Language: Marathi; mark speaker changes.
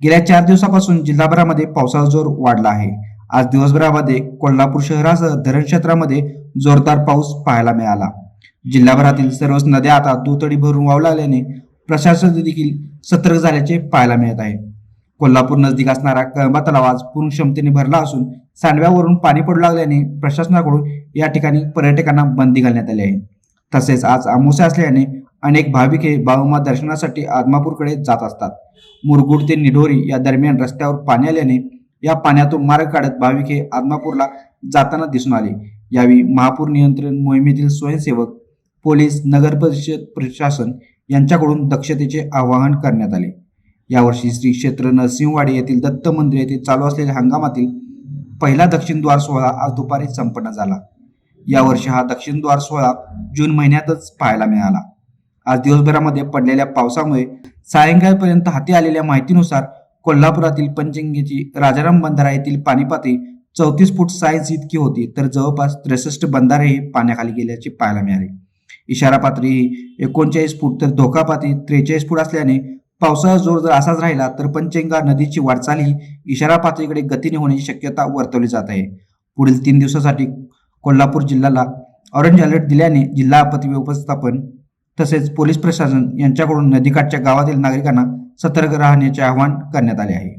Speaker 1: गेल्या चार दिवसापासून जिल्हाभरामध्ये पावसाचा जोर वाढला आहे. आज दिवसभरामध्ये कोल्हापूर शहरासह धरण क्षेत्रामध्ये जोरदार पाऊस पाहायला मिळाला. जिल्हाभरातील सर्वच नद्या आता दुतडी भरून वाहू लागल्याने प्रशासन देखील सतर्क झाल्याचे पाहायला मिळत आहे. कोल्हापूर नजदीक असणारा कळंबा तलाव आज पूर्ण क्षमतेने भरला असून सांडव्यावरून पाणी पडू लागल्याने प्रशासनाकडून या ठिकाणी पर्यटकांना बंदी घालण्यात आली आहे. तसेच आज अमावस्या असल्याने अनेक भाविक हे बाळूमा दर्शनासाठी आदमापूरकडे जात असतात. मुरगुड ते निढोरी या दरम्यान रस्त्यावर पाणी आल्याने या पाण्यातून मार्ग काढत भाविक हे आदमापूरला जाताना दिसून आले. यावेळी महापूर नियंत्रण मोहिमेतील स्वयंसेवक पोलीस नगर परिषद प्रशासन यांच्याकडून दक्षतेचे आवाहन करण्यात आले. यावर्षी श्री क्षेत्र नरसिंहवाडी येथील दत्त मंदिर येथे चालू असलेल्या हंगामातील पहिला दक्षिण द्वार सोहळा आज दुपारी संपन्न झाला. यावर्षी हा दक्षिण द्वार सोहळा जून महिन्यातच पाहायला मिळाला. आज दिवसभरामध्ये पडलेल्या पावसामुळे सायंकाळपर्यंत हाती आलेल्या माहितीनुसार कोल्हापुरातील पंचंगीची राजाराम बंधारा येथील पाणी पातळी चौतीस फूट साईज इतकी होती तर जवळपास त्रेसष्ट बंधारेही पाण्याखाली गेल्याचे पाहायला मिळाले. इशारा पातळी ही एकोणचाळीस फूट तर धोका पातळी त्रेचाळीस फूट असल्याने पावसाचा जोर जर असाच राहिला तर पंचेंगा नदीची वाटचाल ही इशारा पातळीकडे गतीने होण्याची शक्यता वर्तवली जात आहे. पुढील तीन दिवसासाठी कोल्हापूर जिल्ह्याला ऑरेंज अलर्ट दिल्याने जिल्हा आपत्ती व्यवस्थापन तसेच पोलीस प्रशासन यांच्याकडून नदीकाठच्या गावातील नागरिकांना सतर्क राहण्याचे आवाहन करण्यात आले आहे.